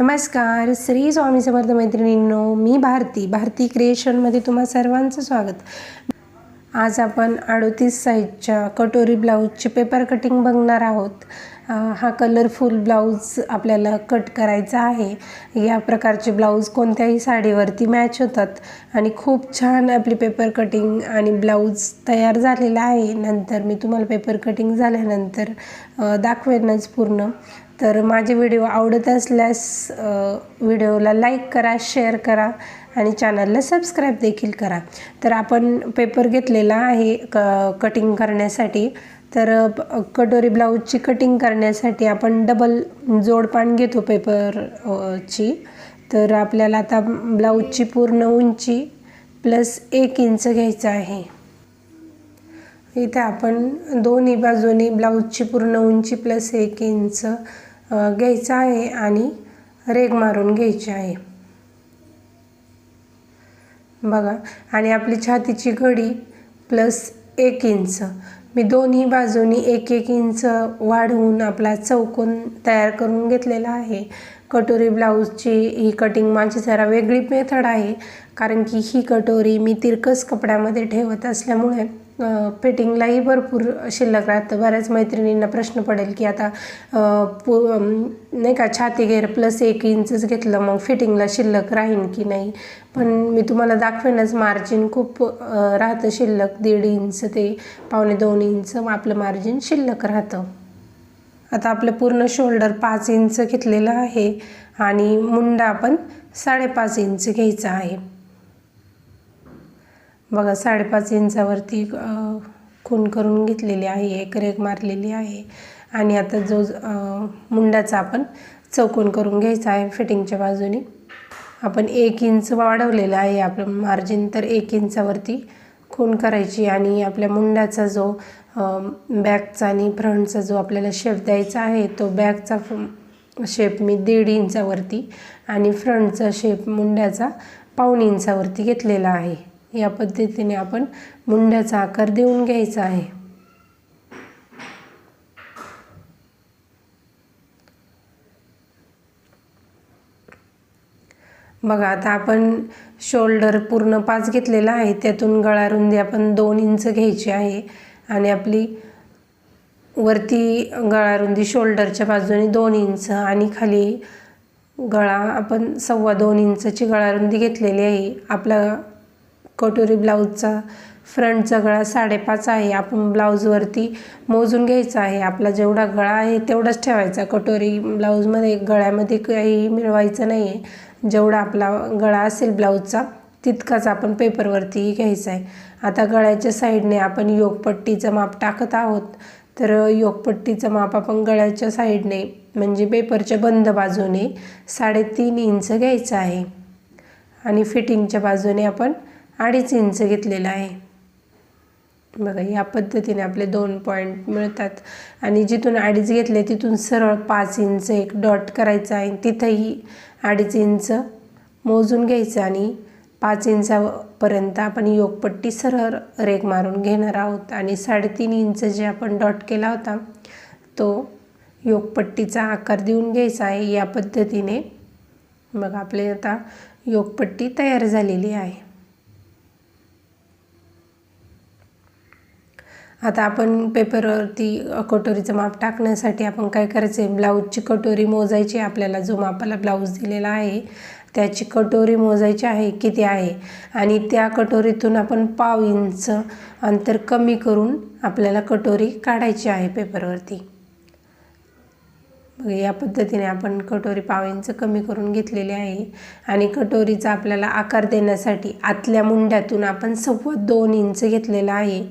नमस्कार. श्री स्वामी समर्थ मैत्रिणींनो मी भारती भारती क्रिएशनमध्ये तुम्हा सर्वांचं स्वागत. आज आपण अडोतीस साईजच्या कटोरी ब्लाऊजचे पेपर कटिंग बघणार आहोत. हा कलरफुल ब्लाऊज आपल्याला कट करायचा आहे. या प्रकारचे ब्लाऊज कोणत्याही साडीवरती मॅच होतात आणि खूप छान आपली पेपर कटिंग आणि ब्लाऊज तयार झालेला आहे. नंतर मी तुम्हाला पेपर कटिंग झाल्यानंतर दाखवेनच पूर्ण. तर माझे व्हिडिओ आवडत असल्यास व्हिडिओला लाईक करा शेअर करा आणि चॅनलला सबस्क्राईब देखील करा. तर आपण पेपर घेतलेला आहे क कटिंग करण्यासाठी. तर कटोरी ब्लाऊजची कटिंग करण्यासाठी आपण डबल जोडपान घेतो पेपर ची. तर आपल्याला आता ब्लाऊजची पूर्ण उंची प्लस एक इंच घ्यायचं आहे. इथे आपण दोन्ही बाजूनी ब्लाऊजची पूर्ण उंची प्लस एक इंच घ्यायचं आहे आणि रेग मारून घ्यायची आहे. बघा आणि आपली छातीची घडी प्लस एक इंच. मी दोन्ही बाजूनी एक एक इंच वाढवून आपला चौकोन तयार करून घेतलेला आहे. कटोरी ब्लाऊजची ही कटिंग माझी जरा वेगळी मेथड आहे कारण की ही कटोरी मी तिरकस कपड्यामध्ये ठेवत असल्यामुळे फिटिंगलाही भरपूर शिल्लक राहतं. बऱ्याच मैत्रिणींना प्रश्न पडेल की आता पु नाही का छाती घेर प्लस एक इंचच घेतलं मग फिटिंगला शिल्लक राहीन की नाही? पण मी तुम्हाला दाखवेनच मार्जिन खूप राहतं शिल्लक. दीड इंच ते पावणे दोन इंच आपलं मार्जिन शिल्लक राहतं. आता आपलं पूर्ण शोल्डर पाच इंच घेतलेलं आहे आणि मुंडा आपण साडेपाच इंच घ्यायचा आहे. बघा साडेपाच इंचावरती खून करून घेतलेली आहे एक रेक मारलेली आहे. आणि आता जो मुंडाचा आपण चौकोन करून घ्यायचा आहे फिटिंगच्या बाजूने. आपण एक इंच वाढवलेलं आहे आपलं मार्जिन तर एक इंचावरती खून करायची. आणि आपल्या मुंडाचा जो बॅकचा आणि फ्रंटचा जो आपल्याला शेप द्यायचा आहे तो बॅकचा शेप मी दीड इंचावरती आणि फ्रंटचा शेप मुंड्याचा पाऊण इंचावरती घेतलेला आहे. या पद्धतीने आपण मुंड्याचा आकार देऊन घ्यायचा आहे. बघा आता आपण शोल्डर पूर्ण पाच घेतलेला आहे. त्यातून गळा रुंदी आपण दोन इंच घ्यायची आहे आणि आपली वरती गळा रुंदी शोल्डरच्या बाजूने दोन इंच आणि खाली गळा आपण सव्वा दोन इंचची गळा रुंदी घेतलेली आहे. आपला कटोरी ब्लाऊजचा फ्रंटचा गळा साडेपाच आहे. आपण ब्लाऊजवरती मोजून घ्यायचा आहे. आपला जेवढा गळा आहे तेवढाच ठेवायचा. कटोरी ब्लाऊजमध्ये गळ्यामध्ये काही मिळवायचं नाही आहे जेवढा आपला गळा असेल ब्लाऊजचा तितकाच आपण पेपरवरतीही घ्यायचा आहे. आता गळ्याच्या साईडने आपण योगपट्टीचं माप टाकत आहोत. तर योगपट्टीचं माप आपण गळ्याच्या साईडने म्हणजे पेपरच्या बंद बाजूने साडेतीन इंच घ्यायचं आहे. आणि फिटिंगच्या बाजूने आपण अडीच इंच घेतलेलं आहे. बघा या पद्धतीने आपले दोन पॉईंट मिळतात. आणि जिथून अडीच घेतले तिथून सरळ पाच इंच एक डॉट करायचा आहे. तिथंही अडीच इंच मोजून घ्यायचं आणि पाच इंचापर्यंत आपण योगपट्टी सरळ रेग मारून घेणार आहोत. आणि साडेतीन इंच जे आपण डॉट केला होता तो योगपट्टीचा आकार देऊन घ्यायचा आहे. या पद्धतीने मग आपले आता योगपट्टी तयार झालेली आहे. आता आपण पेपरवरती कटोरीचं माप टाकण्यासाठी आपण काय करायचं? आहे ब्लाऊजची कटोरी मोजायची आपल्याला. जो मापाला ब्लाऊज दिलेला आहे त्याची कटोरी मोजायची आहे किती आहे? आणि त्या कटोरीतून आपण पाव इंच अंतर कमी करून आपल्याला कटोरी काढायची आहे पेपरवरती. या पद्धतीने आपण कटोरी पाव इंच कमी करून घेतलेली आहे. आणि कटोरीचा आपल्याला आकार देण्यासाठी आतल्या मुंड्यातून आपण सव्वा दोन इंच घेतलेला आहे.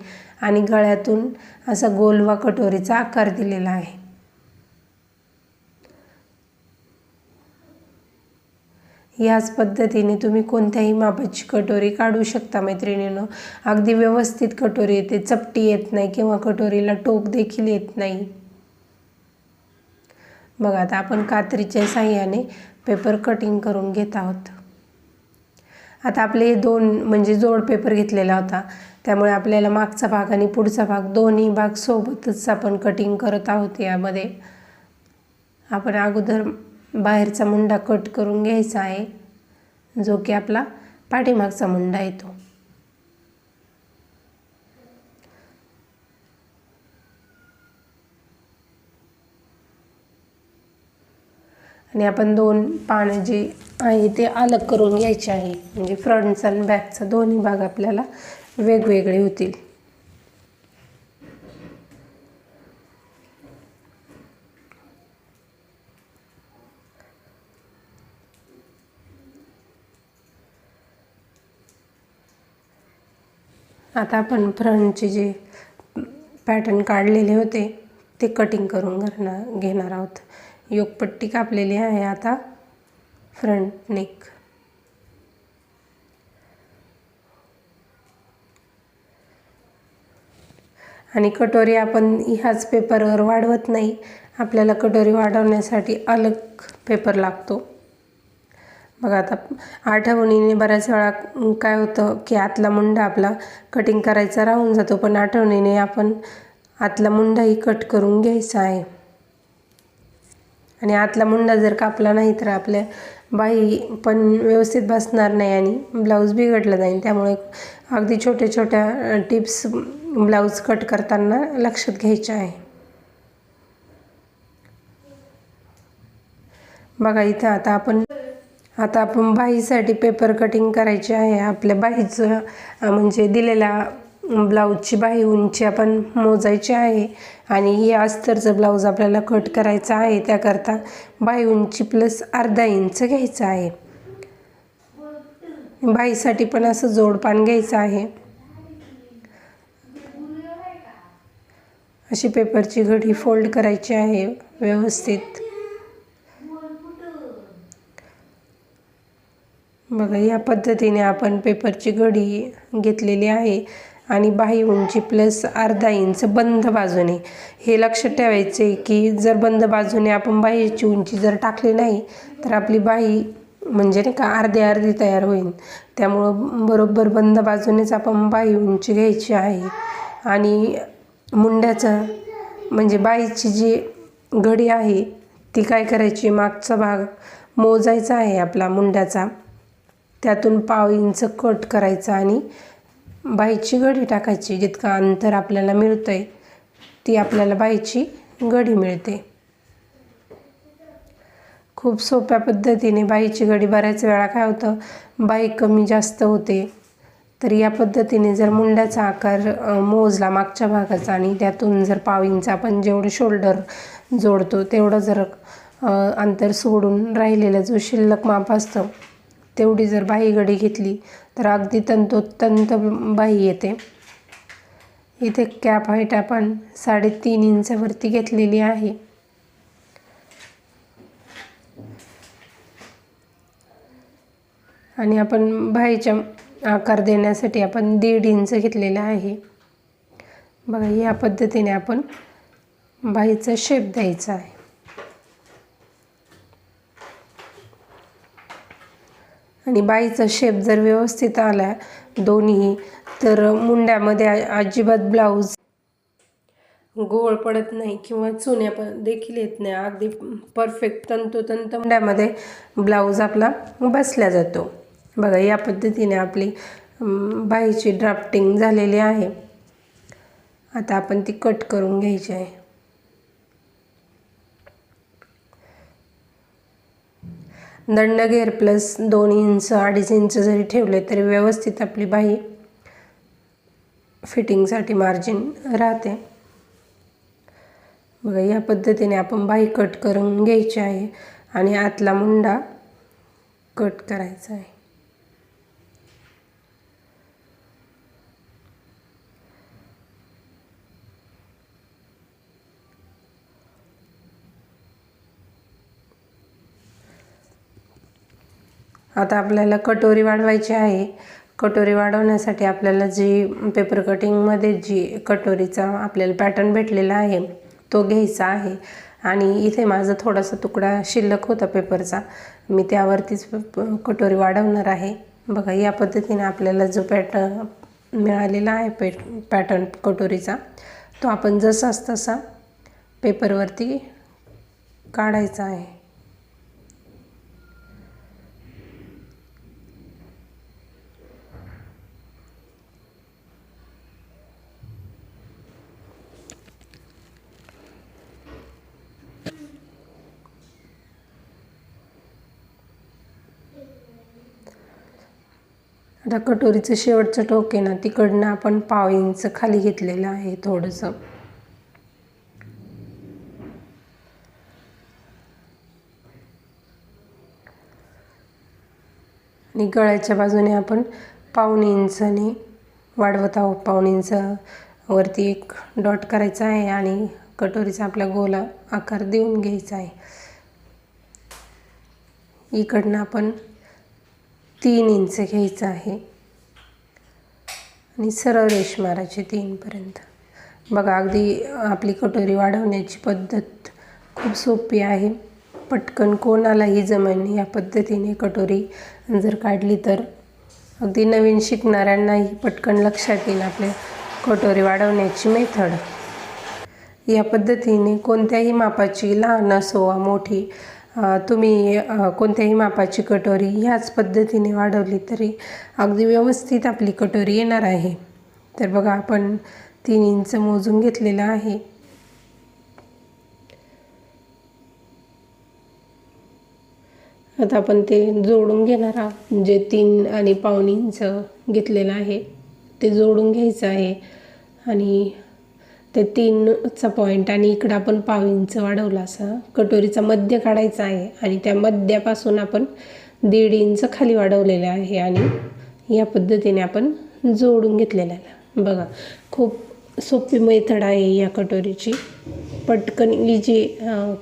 आणि गळ्यातून असा गोलवा कटोरीचा आकार दिलेला आहे. याच पद्धतीने तुम्ही कोणत्याही मापाची कटोरी काढू शकता मैत्रिणीनं. अगदी व्यवस्थित कटोरी येते. चपटी येत नाही किंवा कटोरीला टोक देखील येत नाही. बघा आता आपण कात्रीच्या साह्याने पेपर कटिंग करून घेत आहोत. आता आपले दोन म्हणजे जोड पेपर घेतलेला होता. त्यामुळे आपल्याला मागचा भाग आणि पुढचा भाग दोन्ही भाग सोबतच आपण कटिंग करत आहोत यामध्ये. आपण अगोदर बाहेरचा मुंडा कट करून घ्यायचा आहे. जो की आपला पाठीमागचा मुंडा येतो आणि आपण दोन पानं जे आहे ते अलग करून घ्यायचे आहे. म्हणजे फ्रंटचा आणि बॅकचा दोन्ही भाग आपल्याला वेगवेगळे होतील. आता आपण फ्रंटचे जे पॅटर्न काढलेले होते ते कटिंग करून घरणार घेणार आहोत. योगपट्टी कापलेली आहे आता. फ्रंट नेक आणि कटोरी आपण ह्याच पेपरवर वाढवत नाही. आपल्याला कटोरी वाढवण्यासाठी अलग पेपर लागतो. बघा आता आठवणीने बऱ्याच वेळा काय होतं की आतला मुंडा आपला कटिंग करायचा राहून जातो पण आठवणीने आपण आतला मुंडाही कट करून घ्यायचा आहे. आणि आतला मुंडा जर कापला नाही तर आपल्या बाई पण व्यवस्थित बसणार नाही आणि ब्लाऊज बिघडला जाईल त्यामुळे अगदी छोट्या छोट्या टिप्स ब्लाऊज कट करताना लक्षात घ्यायच्या आहे. बघा इथं आता आपण आता आपण बाहीसाठी पेपर कटिंग करायची आहे. आपल्या बाहीचं म्हणजे दिलेल्या ब्लाऊजची बाही उंची आपण मोजायची आहे. आणि हे अस्तरचं ब्लाऊज आपल्याला कट करायचं आहे त्याकरता बाय उंची प्लस अर्धा इंच घ्यायचं आहे. बाईसाठी पण असं जोडपान घ्यायचं आहे. अशी पेपरची घडी फोल्ड करायची आहे व्यवस्थित. बघा या पद्धतीने आपण पेपरची घडी घेतलेली आहे. आणि बाही उंची प्लस अर्धा इंच बंद बाजूने. हे लक्षात ठेवायचे की जर बंद बाजूने आपण बाहीची उंची जर टाकली नाही तर आपली बाही म्हणजे नाही का अर्धी अर्धी तयार होईल. त्यामुळं बरोबर बंद बाजूनेच आपण बाही उंची घ्यायची आहे. आणि मुंड्याचं म्हणजे बाईची जी घडी आहे ती काय करायची? मागचा भाग मोजायचा आहे आपला मुंड्याचा. त्यातून पाव इंच कट करायचा आणि बाईची घडी टाकायची जितकं अंतर आपल्याला मिळतं आहे ती आपल्याला बाईची गडी मिळते. खूप सोप्या पद्धतीने बाईची गडी बऱ्याच वेळा काय होतं बाई कमी जास्त होते. तर या पद्धतीने जर मुंड्याचा आकार मोजला मागच्या भागाचा आणि त्यातून जर पावींचा आपण जेवढं शोल्डर जोडतो तेवढं जर अंतर सोडून राहिलेलं जो शिल्लक माप असतं तेवढी जर बाही घडी घेतली तर अगदी तंतोतंत बाही येते. इथे कॅप हाईट आपण साडेतीन इंचवरती घेतलेली आहे. आणि आपण बाईच्या आकार देण्यासाठी आपण दीड इंच घेतलेला आहे. बघा या पद्धतीने आपण बाईचा शेप द्यायचा आहे. आणि बाईचा शेप जर व्यवस्थित आला दोन्ही तर मुंड्यामध्ये अजिबात ब्लाऊज गोळ पडत नाही किंवा चुन्या पण देखील येत नाही. अगदी परफेक्ट तंतोतंत मुंड्यामध्ये ब्लाऊज आपला बसला जातो. बघा या पद्धतीने आपली बाईची ड्राफ्टिंग झालेली आहे. आता आपण ती कट करून घ्यायची आहे. दंडगेर प्लस दोन इंच अडीच इंच जरी ठेवले तरी व्यवस्थित आपली बाई फिटिंगसाठी मार्जिन राहते. बघा या पद्धतीने आपण बाई कट करून घ्यायची आहे आणि आतला मुंडा कट करायचा आहे. आता आपल्याला कटोरी वाढवायची आहे. कटोरी वाढवण्यासाठी आपल्याला जी पेपर कटिंगमध्ये जी कटोरीचा आपल्याला पॅटर्न भेटलेला आहे तो घ्यायचा आहे. आणि इथे माझा थोडासा तुकडा शिल्लक होता पेपरचा मी त्यावरतीच कटोरी वाढवणार आहे. बघा या पद्धतीने आपल्याला जो पॅटर्न मिळालेला आहे पे पॅटर्न कटोरीचा तो आपण जसाच तसा पेपरवरती काढायचा आहे. आता कटोरीचं शेवटचं टोक आहे ना तिकडनं आपण पाव इंच खाली घेतलेलं आहे थोडंसं. आणि गळ्याच्या बाजूने आपण पाऊण इंचाने वाढवत आहोत. पाऊण इंच वरती एक डॉट करायचा आहे आणि कटोरीचा आपला गोला आकार देऊन घ्यायचा आहे. इकडनं आपण तीन इंच घ्यायचं आहे. आणि सरळ रेश मारायचे तीनपर्यंत. बघा अगदी आपली कटोरी वाढवण्याची पद्धत खूप सोपी आहे. पटकन कोणालाही जमेल या पद्धतीने कटोरी. जर काढली तर अगदी नवीन शिकणाऱ्यांनाही पटकन लक्षात येईल आपल्या कटोरी वाढवण्याची मेथड. या पद्धतीने कोणत्याही मापाची लहान असो वा मोठी तुम्ही कोणत्याही मापाची कटोरी ह्याच पद्धतीने वाढवली तरी अगदी व्यवस्थित आपली कटोरी येणार आहे. तर बघा आपण तीन इंच मोजून घेतलेलं आहे. आता आपण ते जोडून घेणार आहोत. जे तीन आणि पाऊण इंच घेतलेलं आहे. ते जोडून घ्यायचं आहे. आणि ते तीनचा पॉईंट आणि इकडं आपण पाव इंच वाढवला असा. कटोरीचा मध्य काढायचा आहे आणि त्या मध्यापासून आपण दीड इंच खाली वाढवलेलं आहे आणि या पद्धतीने आपण जोडून घेतलेलं आहे. बघा खूप सोपी मेथड आहे या कटोरीची. पटकन इजी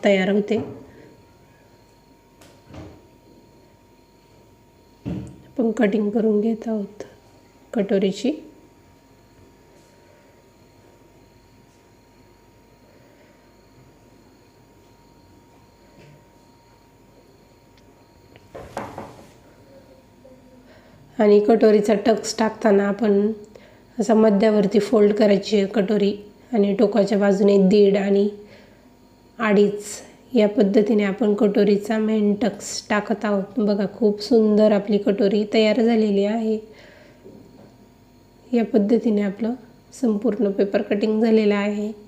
तयार होते. आपण कटिंग करून घेत आहोत कटोरीची. आणि कटोरीचा टक्स टाकताना आपण असा मध्यावरती फोल्ड करायची आहे कटोरी आणि टोकाच्या बाजूने दीड आणि अडीच या पद्धतीने आपण कटोरीचा मेन टक्स टाकत आहोत. बघा खूप सुंदर आपली कटोरी तयार झालेली आहे. या पद्धतीने आपलं संपूर्ण पेपर कटिंग झालेलं आहे.